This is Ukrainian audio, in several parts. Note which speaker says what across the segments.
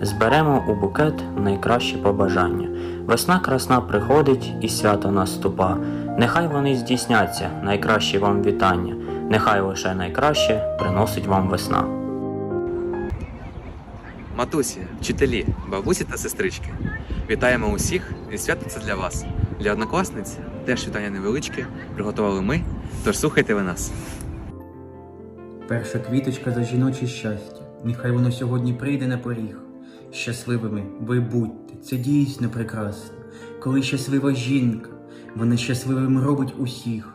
Speaker 1: зберемо у букет найкращі побажання. Весна красна приходить і свято наступа. Нехай вони здійсняться, найкращі вам вітання. Нехай лише найкраще приносить вам весна.
Speaker 2: Матусі, вчителі, бабусі та сестрички. Вітаємо усіх і свято це для вас. Для однокласниць теж вітання невеличке приготували ми, тож слухайте ви нас.
Speaker 3: Перша квіточка за жіноче щастя. Нехай воно сьогодні прийде на поріг. Щасливими ви будьте, це дійсно прекрасно. Коли щаслива жінка, вона щасливим робить усіх.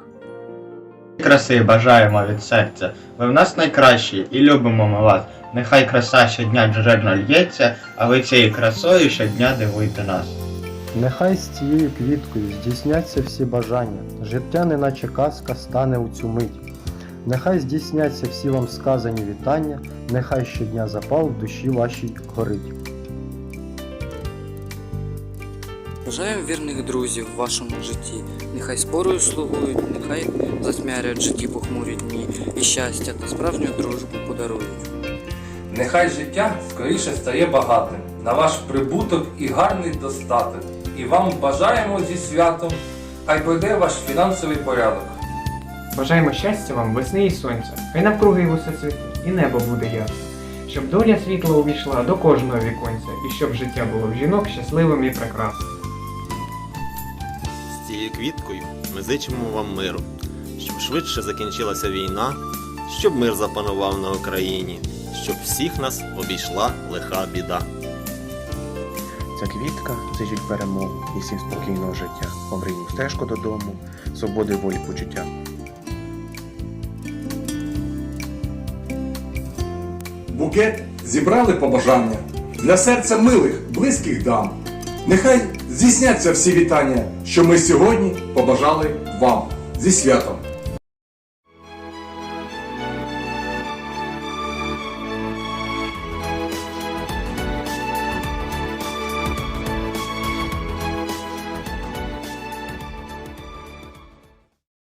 Speaker 4: Краси бажаємо від серця. Ви в нас найкращі і любимо ми вас. Нехай краса щодня джерельно л'ється, а ви цією красою щодня дивуйте нас.
Speaker 5: Нехай з цією квіткою здійсняться всі бажання, життя, неначе казка, стане у цю мить. Нехай здійсняться всі вам сказані вітання, нехай щодня запал в душі вашій горить.
Speaker 6: Бажаю вірних друзів в вашому житті. Нехай спорою слугують, нехай затьмярять в житті похмурі дні і щастя та справжню дружбу подарують.
Speaker 7: Нехай життя скоріше стає багатим, на ваш прибуток і гарний достаток. І вам бажаємо зі святом, хай пройде ваш фінансовий порядок.
Speaker 8: Бажаємо щастя вам, весни і сонця, хай навкруги усе цвіте, і небо буде ясне, щоб доля світла увійшла до кожного віконця, і щоб життя було в жінок щасливим і прекрасним.
Speaker 9: З цією квіткою ми зичимо вам миру, щоб швидше закінчилася війна, щоб мир запанував на Україні, щоб всіх нас обійшла лиха біда.
Speaker 10: Ця квітка зичить перемогу і всім спокійного життя, обрійну стежку додому, свободи волі почуття.
Speaker 11: Букет зібрали побажання для серця милих, близьких дам. Нехай здійсняться всі вітання, що ми сьогодні побажали вам зі святом.